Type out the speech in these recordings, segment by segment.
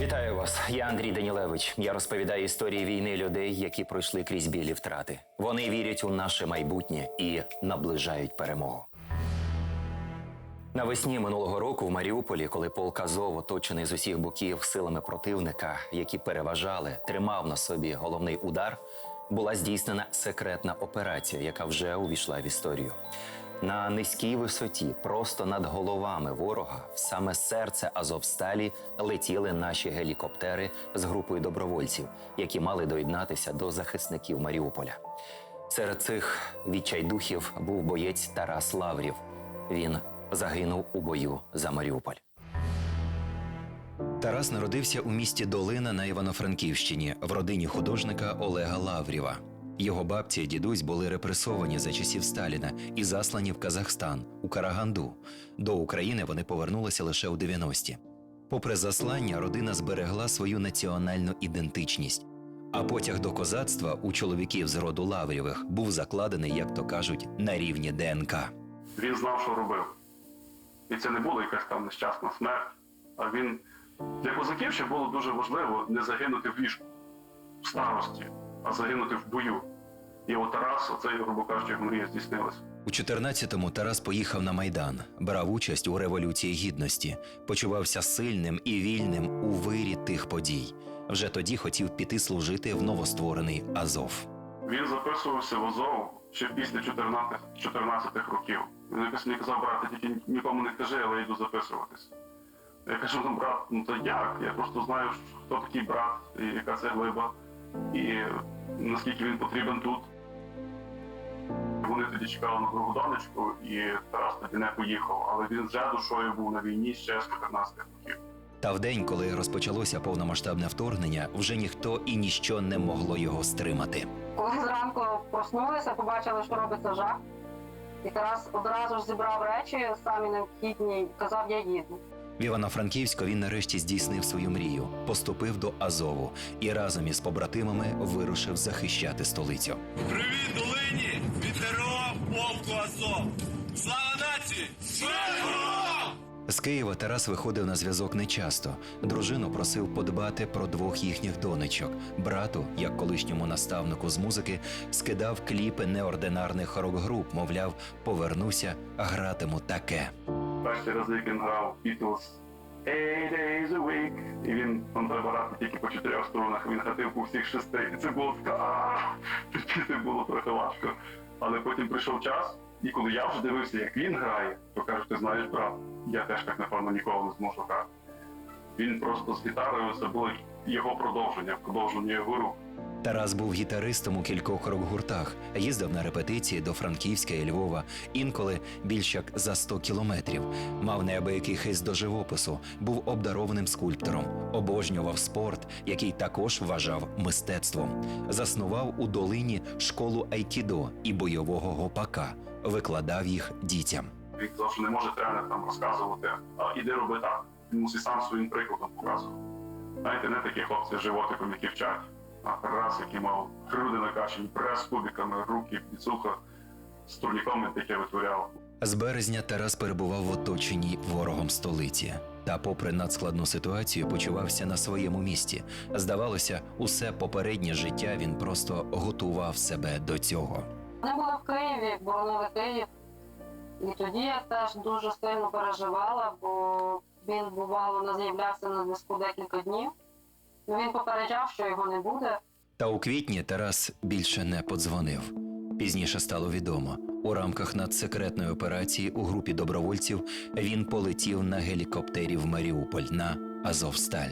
Вітаю вас. Я Андрій Данілевич. Я розповідаю історії війни людей, які пройшли крізь білі втрати. Вони вірять у наше майбутнє і наближають перемогу. Навесні минулого року в Маріуполі, коли полк Азов, оточений з усіх боків силами противника, які переважали, тримав на собі головний удар, була здійснена секретна операція, яка вже увійшла в історію. На низькій висоті, просто над головами ворога, в саме серце Азовсталі летіли наші гелікоптери з групою добровольців, які мали доєднатися до захисників Маріуполя. Серед цих відчайдухів був боєць Тарас Лаврів. Він загинув у бою за Маріуполь. Тарас народився у місті Долина на Івано-Франківщині в родині художника Олега Лаврєва. Його бабці і дідусь були репресовані за часів Сталіна і заслані в Казахстан у Караганду. До України вони повернулися лише у 90-ті. Попри заслання, родина зберегла свою національну ідентичність. А потяг до козацтва у чоловіків з роду Лаврєвих був закладений, як то кажуть, на рівні ДНК. Він знав, що робив. І це не була якась там нещасна смерть. А він для козаків ще було дуже важливо не загинути в ліжку, в старості, а загинути в бою. І от Тарас, оце, грубо кажучи, мрія здійснилася. У 14-му Тарас поїхав на Майдан, брав участь у Революції Гідності, почувався сильним і вільним у вирі тих подій. Вже тоді хотів піти служити в новостворений Азов. Він записувався в Азов ще після 14, 14 років. Він якось мені казав, брате, тільки нікому не кажи, але я йду записуватись. Я кажу, ну брат, ну то як? Я просто знаю, хто такий брат, і яка це глиба, і наскільки він потрібен тут. Вони тоді чекали на другу донечку, і Тарас тоді не поїхав, але він вже душою був на війні ще з 14 років. Та в день, коли розпочалося повномасштабне вторгнення, вже ніхто і ніщо не могло його стримати. Коли зранку проснулися, побачили, що робиться жах. І Тарас одразу ж зібрав речі, самі необхідні, і казав, я їду. В Івано-Франківську він нарешті здійснив свою мрію, поступив до Азову і разом із побратимами вирушив захищати столицю. Привіт, Долині! Від ТРО полку З Києва Тарас виходив на зв'язок нечасто. Дружину просив подбати про двох їхніх донечок. Брату, як колишньому наставнику з музики, скидав кліпи неординарних рок-груп, мовляв, повернуся, гратиму таке. Перший раз, він грав Beatles Eight days a week, і він там треба грати тільки по чотирьох струнах, він хатив по всіх шести. І це було така. Терпіти було трохи важко. Але потім прийшов час, і коли я вже дивився, як він грає, то кажу, ти знаєш, брат, я теж так напевно ніколи не зможу грати. Він просто з гітарою це його продовження, продовження його рук. Тарас був гітаристом у кількох рок-гуртах, їздив на репетиції до Франківська і Львова, інколи більш як за 100 кілометрів. Мав неабиякий хист до живопису, був обдарованим скульптором, обожнював спорт, який також вважав мистецтвом. Заснував у долині школу айкідо і бойового гопака, викладав їх дітям. Він казав, що не може тренер там розказувати, іди роби так. Він мусить сам своїм прикладом показувати. Знаєте, не такі хлопці з животиком, які вчать, а Тарас, який мав груди накачані, прес кубиками, руки, підсуха, з турніками таке витворяв. З березня Тарас перебував в оточенні ворогом столиці. Та, попри надскладну ситуацію, почувався на своєму місці. Здавалося, усе попереднє життя він просто готував себе до цього. Вони були в Києві, боронили Київ. І тоді я теж дуже сильно переживала, бо він бувало не з'являвся на зв'язку декілька днів. Ну, Він попереджав, що його не буде. Та у квітні Тарас більше не подзвонив. Пізніше стало відомо. У рамках надсекретної операції у групі добровольців він полетів на гелікоптері в Маріуполь на Азовсталь.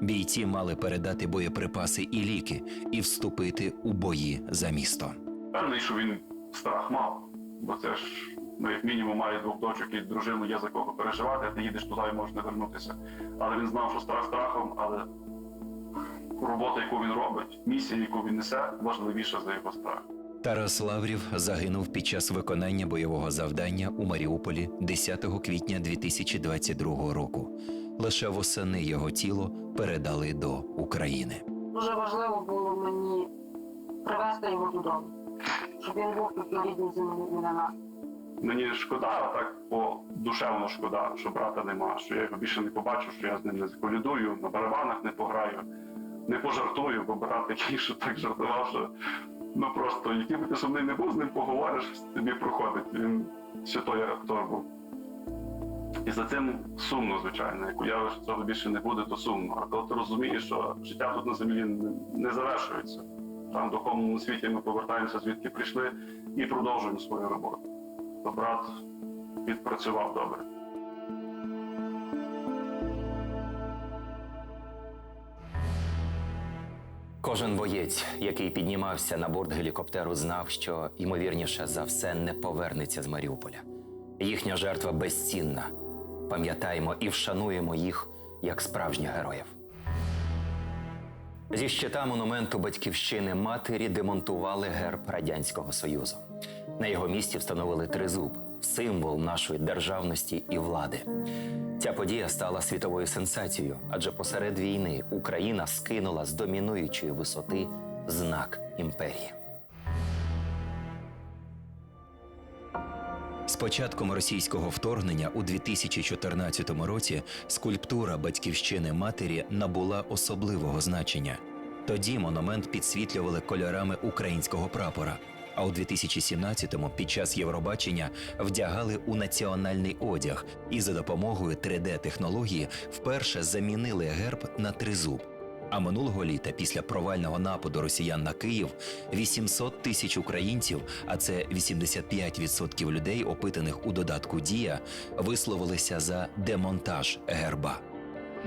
Бійці мали передати боєприпаси і ліки і вступити у бої за місто. Певний, що він страх мав, бо це ж ну, як мінімум має двох дочок і дружину є за кого переживати, ти їдеш туди і можеш не вернутися. Але він знав, що страх страхом, але робота, яку він робить, місія, яку він несе, важливіша за його страх. Тарас Лаврів загинув під час виконання бойового завдання у Маріуполі 10 квітня 2022 року. Лише восени його тіло передали до України. Дуже важливо було мені привезти його додому, щоб він був тут на рідній землі для нас. Мені шкода, так по душевно шкода, що брата нема, що я його більше не побачу, що я з ним не заколядую, на барабанах не пограю, не пожартую, бо брат такий, що так жартував, що ну просто який би ти сумний не був, з ним поговориш, тобі проходить. Він ще той актор був. І за цим сумно, звичайно. Як уявиш, що цього більше не буде, то сумно. А коли ти розумієш, що життя тут на землі не завершується. Там в духовному світі ми повертаємося, звідки прийшли, і продовжуємо свою роботу. Брат відпрацював добре. Кожен боєць, який піднімався на борт гелікоптеру, знав, що ймовірніше за все не повернеться з Маріуполя. Їхня жертва безцінна. Пам'ятаємо і вшануємо їх як справжніх героїв. Зі щита монументу батьківщини матері демонтували герб Радянського Союзу. На його місці встановили тризуб символ нашої державності і влади. Ця подія стала світовою сенсацією, адже посеред війни Україна скинула з домінуючої висоти знак імперії. З початком російського вторгнення у 2014 році скульптура батьківщини матері набула особливого значення. Тоді монумент підсвітлювали кольорами українського прапора. А у 2017-му під час Євробачення вдягали у національний одяг і за допомогою 3D-технології вперше замінили герб на тризуб. А минулого літа, після провального нападу росіян на Київ, 800 тисяч українців, а це 85% людей, опитаних у додатку Дія, висловилися за демонтаж герба.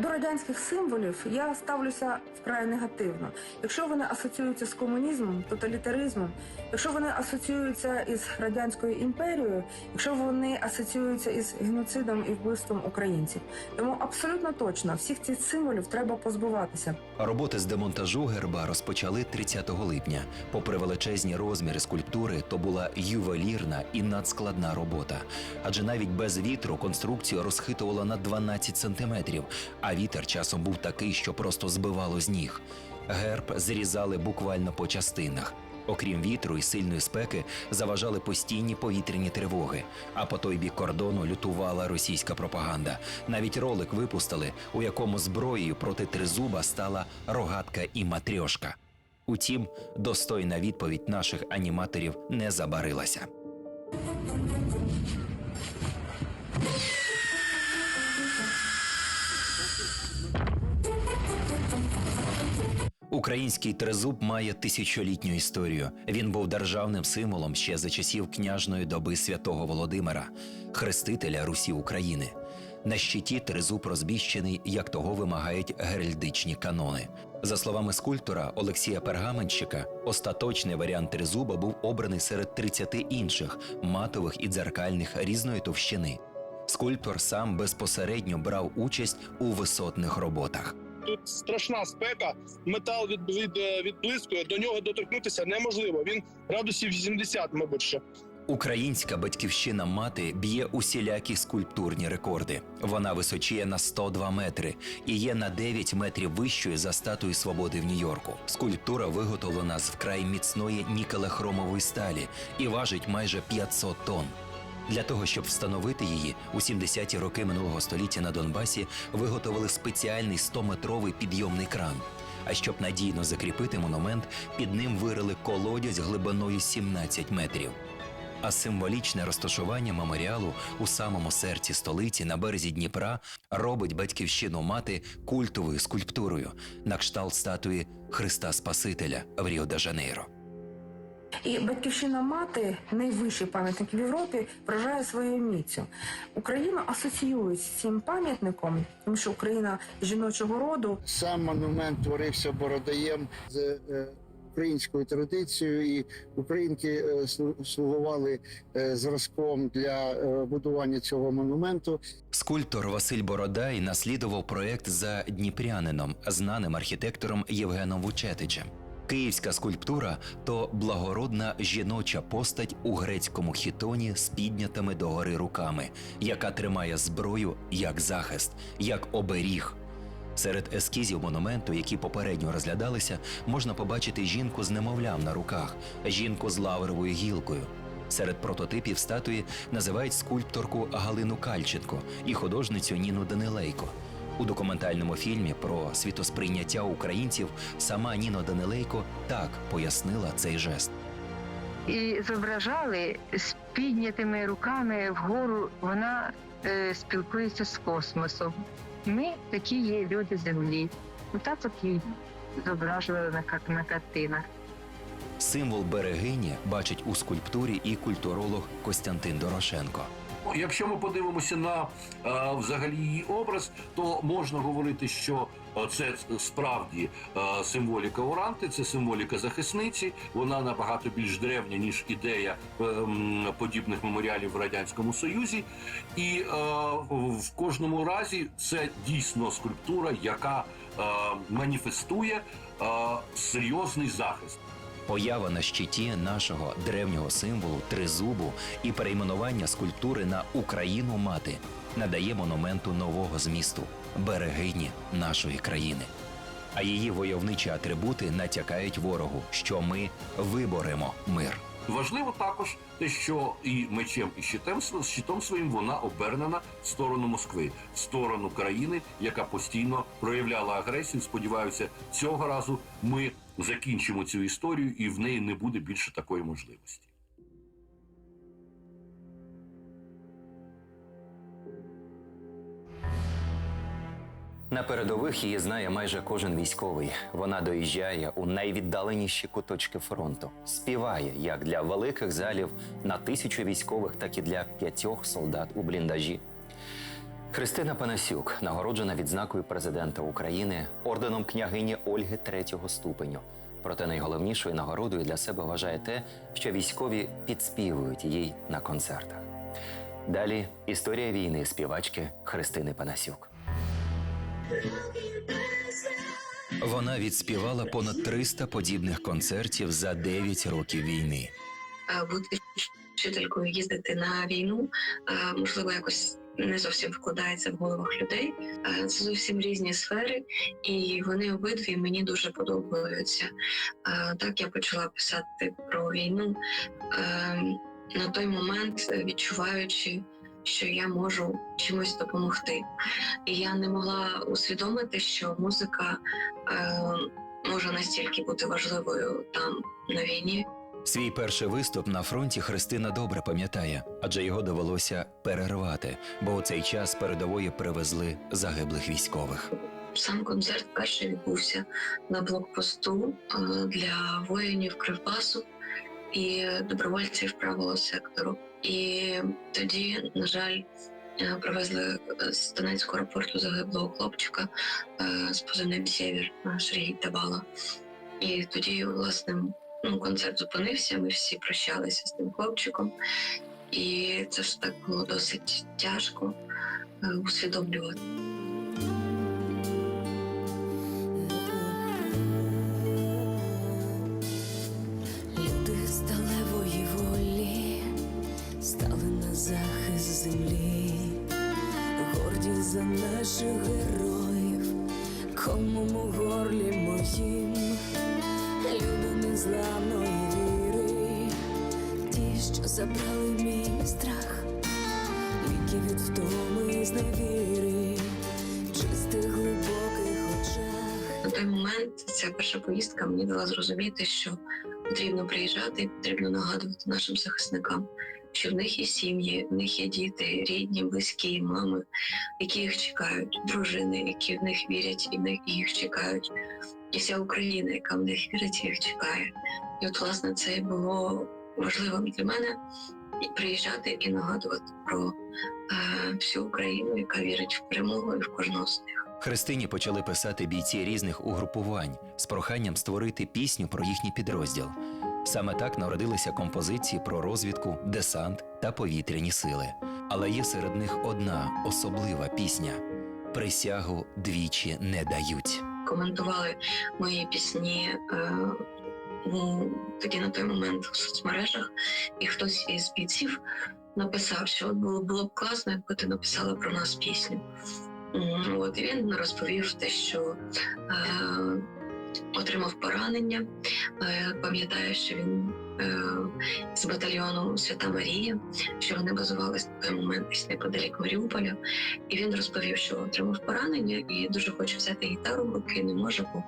До радянських символів я ставлюся вкрай негативно. Якщо вони асоціюються з комунізмом, тоталітаризмом, якщо вони асоціюються із радянською імперією, якщо вони асоціюються із геноцидом і вбивством українців, тому абсолютно точно всіх цих символів треба позбуватися. Роботи з демонтажу герба розпочали 30 липня. Попри величезні розміри скульптури, то була ювелірна і надскладна робота. Адже навіть без вітру конструкцію розхитувало на 12 сантиметрів, а вітер часом був такий, що просто збивало з ніг. Герб зрізали буквально по частинах. Окрім вітру і сильної спеки, заважали постійні повітряні тривоги. А по той бік кордону лютувала російська пропаганда. Навіть ролик випустили, у якому зброєю проти тризуба стала рогатка і матрьошка. Утім, достойна відповідь наших аніматорів не забарилася. Український тризуб має тисячолітню історію. Він був державним символом ще за часів княжної доби святого Володимира, хрестителя Русі України. На щиті тризуб розбіщений, як того вимагають геральдичні канони. За словами скульптора Олексія Пергаменщика, остаточний варіант тризуба був обраний серед 30 інших матових і дзеркальних різної товщини. Скульптор сам безпосередньо брав участь у висотних роботах. Тут страшна спека, метал від, від, е, відблискує, до нього доторкнутися неможливо. Він градусів 80, мабуть, ще. Українська батьківщина мати б'є усілякі скульптурні рекорди. Вона височіє на 102 метри і є на 9 метрів вищою за статую свободи в Нью-Йорку. Скульптура виготовлена з вкрай міцної нікелехромової сталі і важить майже 500 тонн. Для того, щоб встановити її, у 70-ті роки минулого століття на Донбасі виготовили спеціальний 100-метровий підйомний кран. А щоб надійно закріпити монумент, під ним вирили колодязь глибиною 17 метрів. А символічне розташування меморіалу у самому серці столиці на березі Дніпра робить батьківщину мати культовою скульптурою на кшталт статуї Христа Спасителя в Ріо-де-Жанейро. І батьківщина мати, найвищий пам'ятник в Європі, вражає своєю міцю. Україна асоціюється з цим пам'ятником, тому що Україна жіночого роду, Сам монумент творився бородаєм з е, українською традицією, і українки е, слугували е, зразком для е, будування цього монументу. Скульптор Василь Бородай наслідував проект за дніпрянином, знаним архітектором Євгеном Вучетичем. Київська скульптура то благородна жіноча постать у грецькому хітоні з піднятими догори руками, яка тримає зброю як захист, як оберіг. Серед ескізів монументу, які попередньо розглядалися, можна побачити жінку з немовлям на руках, жінку з лавровою гілкою. Серед прототипів статуї називають скульпторку Галину Кальченко і художницю Ніну Данилейко. У документальному фільмі про світосприйняття українців сама Ніно Данилейко так пояснила цей жест. і зображали з піднятими руками вгору. Вона е, спілкується з космосом. Ми такі є люди землі. Отак от її зображували на, на картинах. Символ берегині бачить у скульптурі і культуролог Костянтин Дорошенко. Якщо ми подивимося на е, взагалі її образ, то можна говорити, що е, це справді е, символіка Оранти, це символіка захисниці. Вона набагато більш древня ніж ідея е, подібних меморіалів в радянському союзі. І е, в кожному разі це дійсно скульптура, яка е, маніфестує е, серйозний захист. Поява на щиті нашого древнього символу тризубу і перейменування скульптури на Україну мати надає монументу нового змісту берегині нашої країни. А її войовничі атрибути натякають ворогу, що ми виборемо мир. Важливо також те, що і мечем, і щитом, щитом своїм вона обернена в сторону Москви, в сторону країни, яка постійно проявляла агресію. Сподіваюся, цього разу ми закінчимо цю історію, і в неї не буде більше такої можливості. На передових її знає майже кожен військовий. Вона доїжджає у найвіддаленіші куточки фронту, співає як для великих залів на тисячу військових, так і для п'ятьох солдат у бліндажі. Христина Панасюк нагороджена відзнакою президента України орденом княгині Ольги третього ступеню. Проте найголовнішою нагородою для себе вважає те, що військові підспівують їй на концертах. Далі історія війни співачки Христини Панасюк. Вона відспівала понад 300 подібних концертів за 9 років війни. а, бути вчителькою, їздити на війну, можливо, якось не зовсім вкладається в головах людей. Зовсім різні сфери, і вони обидві мені дуже подобаються. Так я почала писати про війну на той момент, е, відчуваючи. Що я можу чимось допомогти, і я не могла усвідомити, що музика е, може настільки бути важливою там на війні, Свій перший виступ на фронті Христина добре пам'ятає, адже його довелося перервати, бо у цей час передової привезли загиблих військових. Сам концерт перший відбувся на блокпосту е, для воїнів Кривбасу і добровольців правого сектору. І тоді, на жаль, е, привезли з Донецького аеропорту загиблого хлопчика е, з позивним Сєвір е, Сергій Табала. І тоді, власне, ну, концерт зупинився. Ми всі прощалися з тим хлопчиком, і це ж так було досить тяжко е, усвідомлювати. Забрали мій страх, ліки від втоми і зневіри, чистих глибоких очах. На той момент ця перша поїздка мені дала зрозуміти, що потрібно приїжджати і потрібно нагадувати нашим захисникам, що в них є сім'ї, в них є діти, рідні, близькі, мами, які їх чекають, дружини, які в них вірять і в них їх чекають. І вся Україна, яка в них вірить, їх чекає. І от, власне, це було важливим для мене приїжджати і нагадувати про е, всю Україну, яка вірить в перемогу і в кожного з них. Христині почали писати бійці різних угрупувань з проханням створити пісню про їхній підрозділ. Саме так народилися композиції про розвідку, десант та повітряні сили. Але є серед них одна особлива пісня присягу двічі не дають. коментували мої пісні е, тоді на той момент в соцмережах, і хтось із бійців написав, що було, було б класно, якби ти написала про нас пісню. От і він розповів те, що е, отримав поранення. Е, пам'ятає, що він е, з батальйону Свята Марія, що вони базувалися на той момент десь неподалік Маріуполя. І він розповів, що отримав поранення і дуже хоче взяти гітару в руки, не може, бо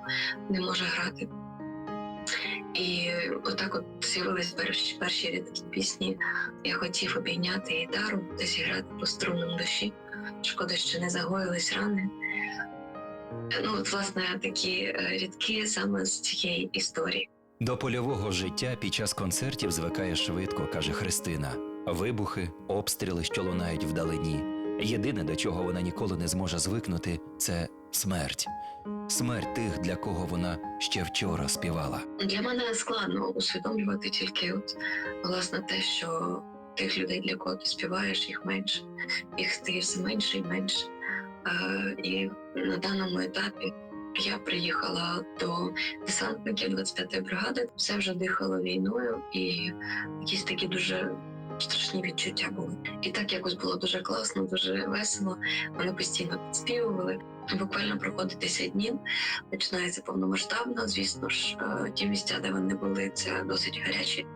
не може грати. І отак от з'явились перші, перші рядки пісні. Я хотів обійняти гітару та зіграти по струнам душі. Шкода, що не загоїлись рани. Ну, от, власне, такі е, рядки саме з цієї історії. До польового життя під час концертів звикає швидко, каже Христина. Вибухи, обстріли, що лунають вдалині. Єдине, до чого вона ніколи не зможе звикнути, це смерть. Смерть тих, для кого вона ще вчора співала. Для мене складно усвідомлювати тільки от, власне те, що тих людей, для кого ти співаєш, їх менше, їх стає все менше і менше. Е, і на даному етапі я приїхала до десантників 25-ї бригади. Все вже дихало війною, і якісь такі дуже страшні відчуття були. І так якось було дуже класно, дуже весело. Вони постійно підспівували. Буквально проходить 10 днів, починається повномасштабно. Звісно ж, е, ті місця, де вони були, це досить гарячі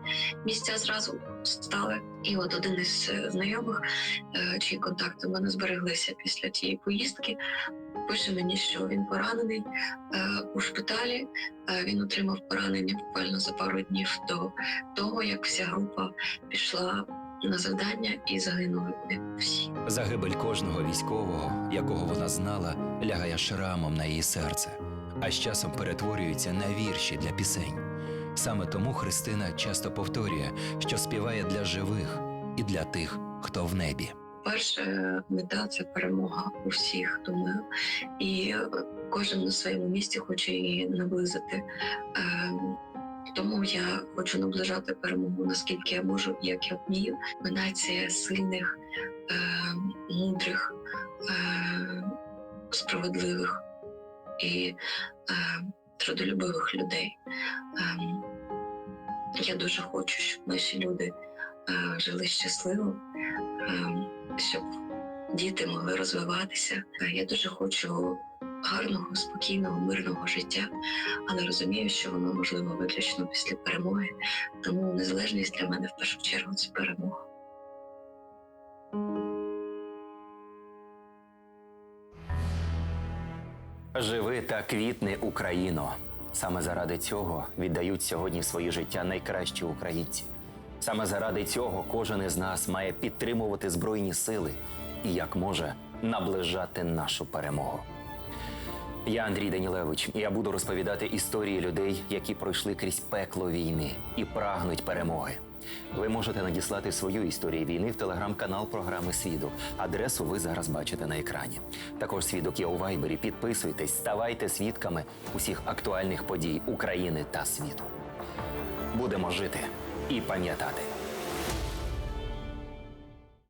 місця зразу стали. І от один із е, знайомих, е, чиї контакти в мене збереглися після тієї поїздки, пише мені, що він поранений е, у шпиталі. Е, Він отримав поранення буквально за пару днів до того, як вся група пішла на завдання і загинули всі. Загибель кожного військового, якого вона знала, лягає шрамом на її серце, а з часом перетворюється на вірші для пісень. Саме тому Христина часто повторює, що співає для живих і для тих, хто в небі. Перша мета це перемога у всіх, думаю, і е, кожен на своєму місці хоче її наблизити. Ем, Тому я хочу наближати перемогу наскільки я можу, як я вмію. Ми нація сильних, ем, мудрих, ем, справедливих і трудолюбивих людей. Я дуже хочу, щоб наші люди е, жили щасливо, щоб діти могли розвиватися. Е, Я дуже хочу гарного, спокійного, мирного життя, але розумію, що воно можливо виключно після перемоги. Тому незалежність для мене в першу чергу це перемога. Живи та квітни Україно. Саме заради цього віддають сьогодні своє життя найкращі українці. Саме заради цього кожен із нас має підтримувати збройні сили і як може наближати нашу перемогу. Я Андрій Данілевич, і я буду розповідати історії людей, які пройшли крізь пекло війни і прагнуть перемоги. Ви можете надіслати свою історію війни в телеграм-канал програми Свідок. Адресу ви зараз бачите на екрані. Також свідок є у Вайбері. Підписуйтесь, ставайте свідками усіх актуальних подій України та світу. Будемо жити і пам'ятати.